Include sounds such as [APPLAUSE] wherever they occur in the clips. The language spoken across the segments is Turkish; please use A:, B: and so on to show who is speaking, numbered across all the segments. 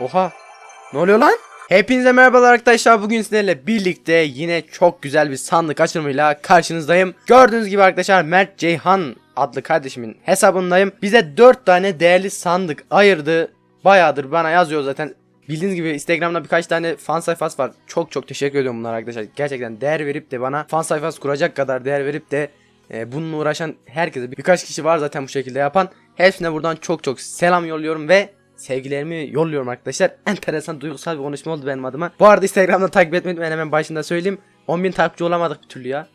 A: Oha. Ne oluyor lan? Hepinize merhabalar arkadaşlar. Bugün sizlerle birlikte yine çok güzel bir sandık açılımıyla karşınızdayım. Gördüğünüz gibi arkadaşlar Mert Ceyhan adlı kardeşimin hesabındayım. Bize 4 tane değerli sandık ayırdı. Bayağıdır bana yazıyor zaten. Bildiğiniz gibi Instagram'da birkaç tane fan sayfası var. Çok çok teşekkür ediyorum bunlara arkadaşlar. Gerçekten değer verip de bana fan sayfası kuracak kadar değer verip de e, bununla uğraşan herkese birkaç kişi var zaten bu şekilde yapan. Hepsine buradan çok çok selam yolluyorum ve sevgilerimi yolluyorum arkadaşlar. Enteresan duygusal bir konuşma oldu benim adıma. Bu arada Instagram'da takip etmeyi ben hemen başında söyleyeyim. 10.000 takipçi olamadık bir türlü ya.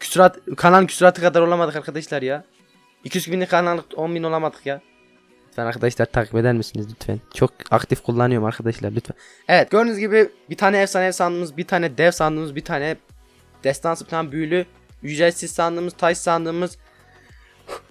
A: Küsurat, kanalın küsuratı kadar olamadık arkadaşlar ya. 200 binlik kanallık 10.000 olamadık ya. Lütfen arkadaşlar takip eder misiniz lütfen? Çok aktif kullanıyorum arkadaşlar lütfen. Evet gördüğünüz gibi bir tane efsane sandığımız, bir tane dev sandığımız, bir tane destansı, bir tane büyülü, ücretsiz sandığımız, taş sandığımız.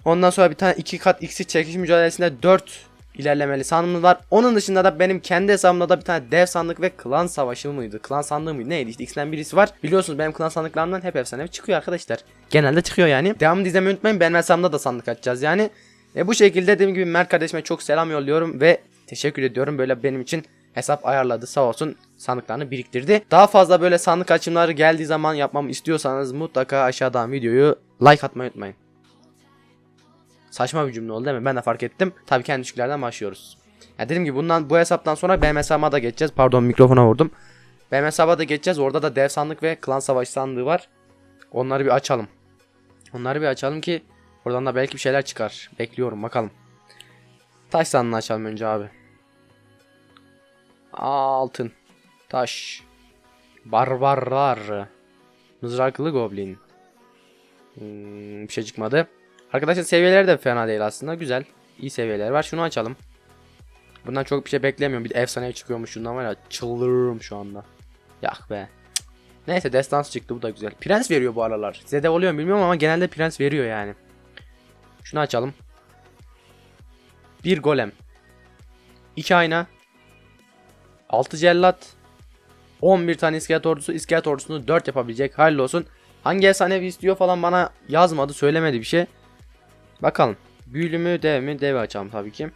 A: Ondan sonra bir tane iki kat x'i çekiş mücadelesinde 4 ilerlemeli sandığımız var. Onun dışında da benim kendi hesabımda da bir tane dev sandık ve klan savaşı mıydı? Klan sandığı mıydı? Neydi? İşte ikisinden birisi var. Biliyorsunuz benim klan sandıklarımdan hep efsane çıkıyor arkadaşlar. Genelde çıkıyor yani. Devamını izlemeyi unutmayın. Benim hesabımda da sandık açacağız yani. E bu şekilde dediğim gibi Mert kardeşime çok selam yolluyorum ve teşekkür ediyorum. Böyle benim için hesap ayarladı sağ olsun sandıklarını biriktirdi. Daha fazla böyle sandık açımları geldiği zaman yapmamı istiyorsanız mutlaka aşağıdan videoyu like atmayı unutmayın. Saçma bir cümle oldu değil mi? Ben de fark ettim. Tabii kendi düşüklerden başlıyoruz. Ya dediğim gibi bundan bu hesaptan sonra benim hesabıma da geçeceğiz. Pardon mikrofona vurdum. Benim hesaba da geçeceğiz. Orada da dev sandık ve klan savaşı sandığı var. Onları bir açalım. Onları bir açalım ki oradan da belki bir şeyler çıkar. Bekliyorum bakalım. Taş sandığını açalım önce abi. Altın. Taş. Barbarlar. Mızraklı goblin. Hmm, bir şey çıkmadı. Arkadaşlar seviyeleri de fena değil aslında. Güzel. İyi seviyeler var. Şunu açalım. Bundan çok bir şey beklemiyorum. Bir de efsane çıkıyormuş şundan var ya. Çıldırırım şu anda. Yak be. Neyse destans çıktı bu da güzel. Prens veriyor bu aralar. Size de oluyor bilmiyorum ama genelde prens veriyor yani. Şunu açalım. Bir golem. İki ayna. 6 cellat. 11 tane iskelet ordusu. İskelet ordusunu 4 yapabilecek. Hayırlı olsun. Hangi efsanevi istiyor falan bana yazmadı. Söylemedi bir şey. Bakalım. Büyülü mü dev mi? Dev açalım tabii ki.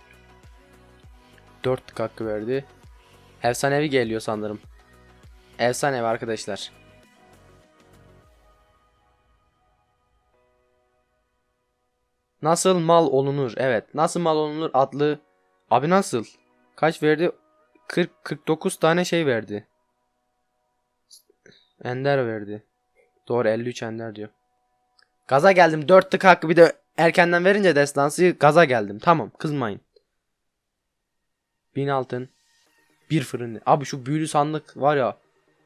A: 4 tık hakkı verdi. Efsanevi geliyor sanırım. Efsanevi arkadaşlar. Nasıl mal olunur? Evet. Nasıl mal olunur adlı. Abi nasıl? Kaç verdi? 40 49 tane şey verdi. Ender verdi. Doğru 53 ender diyor. Gaza geldim. 4 tık hakkı bir de erkenden verince destansı gaza geldim. Tamam kızmayın. 1000 altın. Bir fırın. Abi şu büyülü sandık var ya.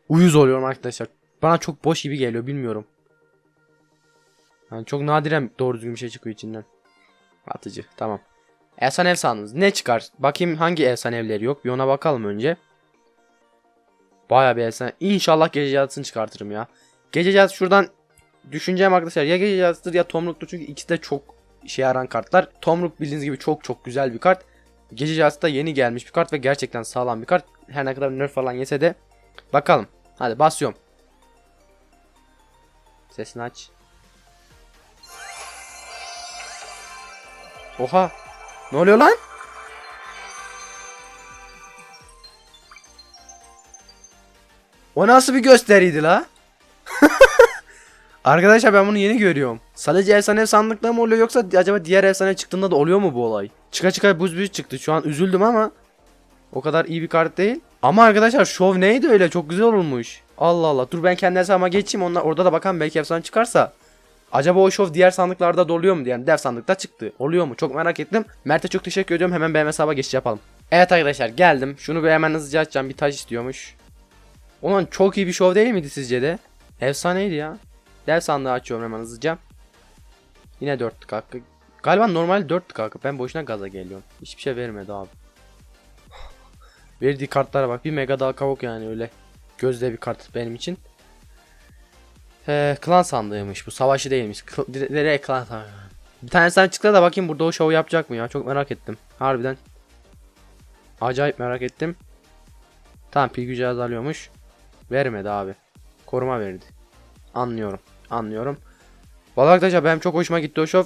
A: Uyuz oluyorum arkadaşlar. Bana çok boş gibi geliyor bilmiyorum. Yani çok nadiren doğru düzgün bir şey çıkıyor içinden. Atıcı tamam. Efsane ev sandınız. Ne çıkar? Bakayım hangi efsane evleri yok. Bir ona bakalım önce. Baya bir efsane. İnşallah gece cadısını çıkartırım ya. Gece cadısı şuradan düşüneceğim arkadaşlar. Ya gece cadısıdır ya tomruktur. Çünkü ikisi de çok işe yaran kartlar. Tomruk bildiğiniz gibi çok çok güzel bir kart. Gece cadısı da yeni gelmiş bir kart ve gerçekten sağlam bir kart. Her ne kadar nerf falan yese de. Bakalım. Hadi basıyorum. Sesini aç. Oha. Ne oluyor lan? O nasıl bir gösteriydi la? Arkadaşlar ben bunu yeni görüyorum. Sadece efsane sandıkta mı oluyor yoksa acaba diğer efsane çıktığında da oluyor mu bu olay? Çıka çıka buz büyük çıktı. Şu an üzüldüm ama o kadar iyi bir kart değil. Ama arkadaşlar şov neydi öyle? Çok güzel olmuş. Allah Allah. Dur ben kendi hesabıma geçeyim. Onlar orada da bakalım belki efsane çıkarsa. Acaba o şov diğer sandıklarda da oluyor mu? Yani dev sandıkta çıktı. Oluyor mu? Çok merak ettim. Mert'e çok teşekkür ediyorum. Hemen benim hesaba geçiş yapalım. Evet arkadaşlar geldim. Şunu bir hemen hızlıca açacağım. Bir taş istiyormuş. Ulan çok iyi bir şov değil miydi sizce de? Efsaneydi ya. Dev sandığı açıyorum hemen hızlıca. Yine 4 tık hakkı. Galiba normal 4 tık hakkı. Ben boşuna gaza geliyorum. Hiçbir şey vermedi abi. [SIGHS] Verdiği kartlara bak. Bir mega daha kavuk yani öyle. Gözde bir kart benim için. Ee, klan sandığıymış bu. Savaşı değilmiş. Kl- dire- Direkt klan sandığı. Bir tane sen çıktı da bakayım burada o şovu yapacak mı ya? Çok merak ettim. Harbiden. Acayip merak ettim. Tamam pil gücü azalıyormuş. Vermedi abi. Koruma verdi. Anlıyorum. Anlıyorum. Vallahi arkadaşlar benim çok hoşuma gitti o şov.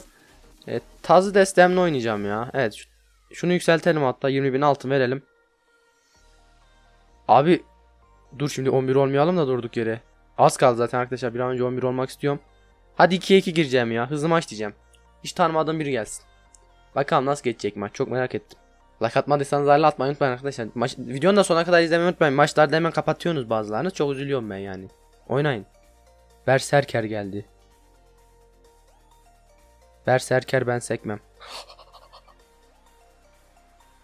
A: E, tazı destemle oynayacağım ya. Evet. şu- şunu yükseltelim hatta. 20.000 altın verelim. Abi dur şimdi 11 olmayalım da durduk yere. Az kaldı zaten arkadaşlar bir an önce 11 olmak istiyorum. Hadi 2'ye 2 gireceğim ya. Hızlı maç diyeceğim. Hiç tanımadığım biri gelsin. Bakalım nasıl geçecek maç. Çok merak ettim. Like atmadıysanız hala atmayı unutmayın arkadaşlar. Maç, videonun da sonuna kadar izlemeyi unutmayın. Maçlarda hemen kapatıyorsunuz bazılarını. Çok üzülüyorum ben yani. Oynayın. Berserker geldi. Berserker ben sekmem.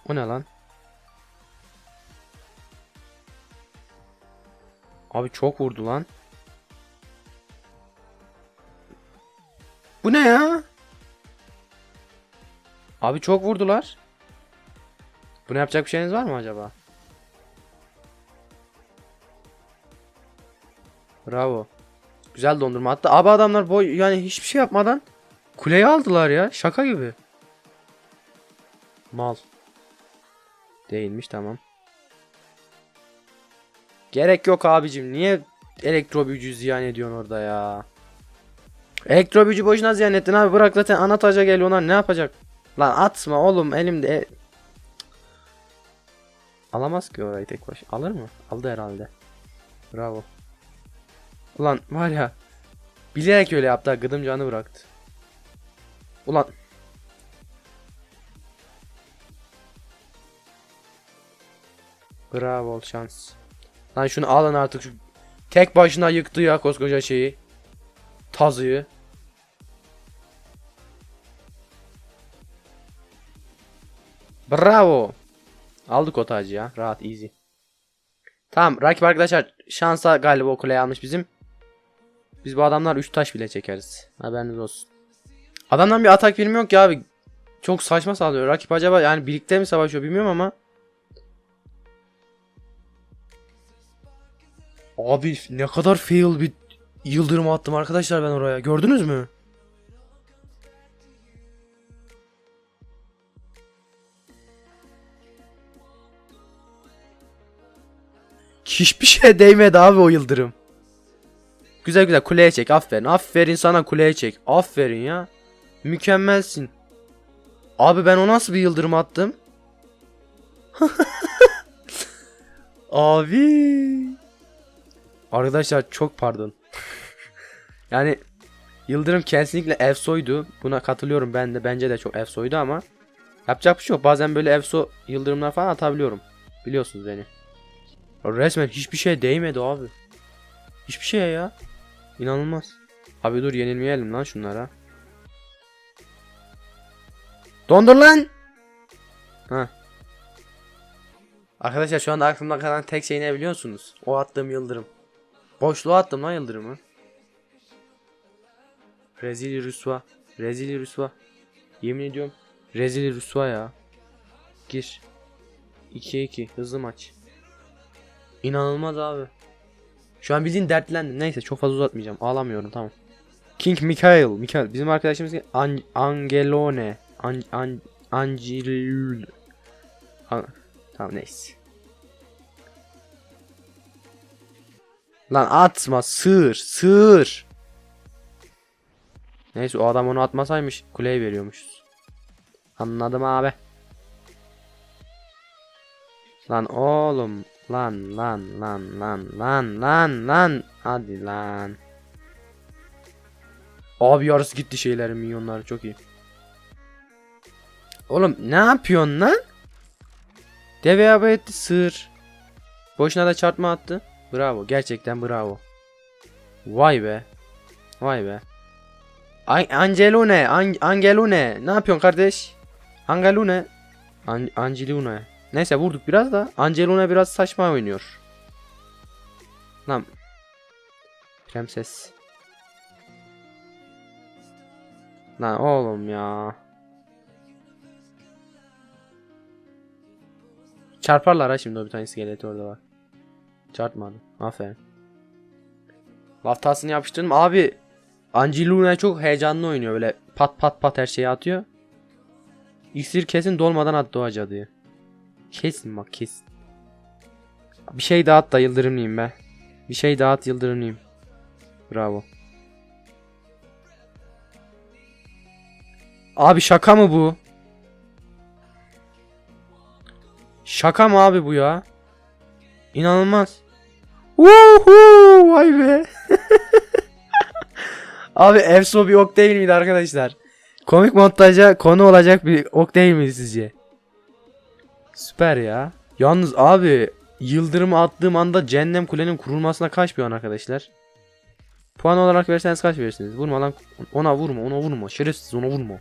A: O ne lan? Abi çok vurdu lan. Bu ne ya? Abi çok vurdular. Bunu yapacak bir şeyiniz var mı acaba? Bravo. Güzel dondurma. Hatta abi adamlar boy yani hiçbir şey yapmadan kuleyi aldılar ya. Şaka gibi. Mal. Değilmiş tamam. Gerek yok abicim. Niye elektro büyücü ziyan ediyorsun orada ya? Elektro büyücü boşuna ziyan ettin abi. Bırak zaten ana taca geliyor onlar ne yapacak? Lan atma oğlum elimde. e- Alamaz ki orayı tek baş. Alır mı? Aldı herhalde. Bravo. Ulan var ya. Bilerek öyle yaptı. Gıdım canı bıraktı. Ulan. Bravo şans. Lan şunu alın artık şu tek başına yıktı ya koskoca şeyi. Tazıyı. Bravo. Aldık o tacı ya. Rahat easy. Tamam rakip arkadaşlar şansa galiba o kuleyi almış bizim. Biz bu adamlar 3 taş bile çekeriz. Haberiniz olsun. Adamdan bir atak filmi yok ya abi. Çok saçma sallıyor. Rakip acaba yani birlikte mi savaşıyor bilmiyorum ama. Abi ne kadar fail bir yıldırım attım arkadaşlar ben oraya. Gördünüz mü? Hiçbir şeye değmedi abi o yıldırım. Güzel güzel kuleye çek. Aferin. Aferin sana kuleye çek. Aferin ya. Mükemmelsin. Abi ben o nasıl bir yıldırım attım? [LAUGHS] Abi. Arkadaşlar çok pardon. [LAUGHS] yani Yıldırım kesinlikle Efso'ydu. Buna katılıyorum ben de. Bence de çok Efso'ydu ama yapacak bir şey yok. Bazen böyle Efso yıldırımlar falan atabiliyorum. Biliyorsunuz beni. Resmen hiçbir şeye değmedi abi. Hiçbir şeye ya. İnanılmaz. Abi dur yenilmeyelim lan şunlara. Dondur lan. Ha. Arkadaşlar şu anda aklımda kalan tek şey ne biliyorsunuz? O attığım yıldırım. Boşluğa attım lan yıldırımı. Rezil Rüsva. Rezil Rüsva. Yemin ediyorum. Rezil Rüsva ya. Gir. 2'ye 2 hızlı maç. İnanılmaz abi. Şu an bildiğin dertlendim. Neyse çok fazla uzatmayacağım. Ağlamıyorum tamam. King Mikael. Mikael. Bizim arkadaşımız An Angelone. An An Angel. An tamam neyse. Lan atma sığır sığır. Neyse o adam onu atmasaymış kuleye veriyormuşuz. Anladım abi. Lan oğlum lan lan lan lan lan lan lan hadi lan. Abi yarısı gitti şeylerin milyonları çok iyi. Oğlum ne yapıyorsun lan? Deve abi etti sığır. Boşuna da çarpma attı. Bravo gerçekten bravo. Vay be. Vay be. An Angelune, An Angelune. Ne yapıyorsun kardeş? Angelune. An Angelune. Neyse vurduk biraz da. Angelune biraz saçma oynuyor. Lan. Prenses. Lan oğlum ya. Çarparlar ha şimdi o bir tane iskeleti orada var. Çarpmadı. Aferin. Laf tahsını yapıştırdım. Abi Angeluna çok heyecanlı oynuyor böyle pat pat pat her şeyi atıyor. İksir kesin dolmadan attı o cadıyı. Kesin bak kesin. Bir şey daha at da yıldırımlıyım be. Bir şey daha at yıldırımlıyım. Bravo. Abi şaka mı bu? Şaka mı abi bu ya? İnanılmaz. Woohoo! Vay be. [LAUGHS] Abi Efso bir ok değil miydi arkadaşlar? Komik montaja konu olacak bir ok değil miydi sizce? Süper ya. Yalnız abi yıldırımı attığım anda cehennem kulenin kurulmasına kaç puan arkadaşlar? Puan olarak verseniz kaç verirsiniz? Vurma lan. Ona vurma ona vurma. Şerefsiz ona vurma.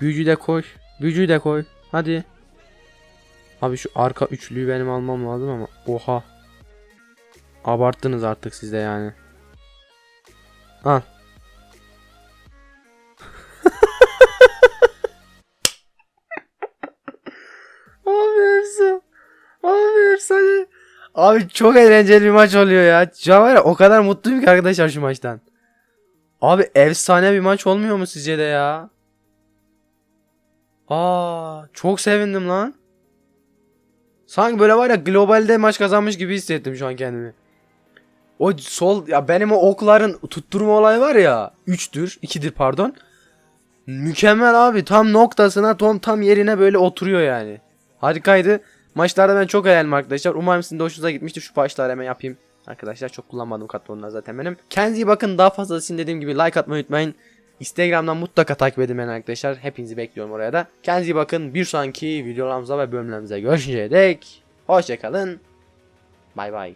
A: Büyücü de koy. Büyücüyü de koy. Hadi. Abi şu arka üçlüyü benim almam lazım ama. Oha. Abarttınız artık siz yani. Al. Efsane. Abi çok eğlenceli bir maç oluyor ya. Ya var ya o kadar mutluyum ki arkadaşlar şu maçtan. Abi efsane bir maç olmuyor mu sizce de ya? Aa, çok sevindim lan. Sanki böyle var ya globalde maç kazanmış gibi hissettim şu an kendimi. O sol ya benim o okların tutturma olayı var ya 3'tür 2'dir pardon. Mükemmel abi tam noktasına tam, tam yerine böyle oturuyor yani. Harikaydı. Maçlarda ben çok eğlendim arkadaşlar. Umarım sizin de hoşunuza gitmiştir. Şu başları hemen yapayım. Arkadaşlar çok kullanmadım katlanlar zaten benim. Kendinize bakın. Daha fazlası için dediğim gibi like atmayı unutmayın. Instagram'dan mutlaka takip edin beni arkadaşlar. Hepinizi bekliyorum oraya da. Kendinize bakın. Bir sonraki videolarımıza ve bölümlerimize görüşünceye dek. Hoşçakalın. Bay bay.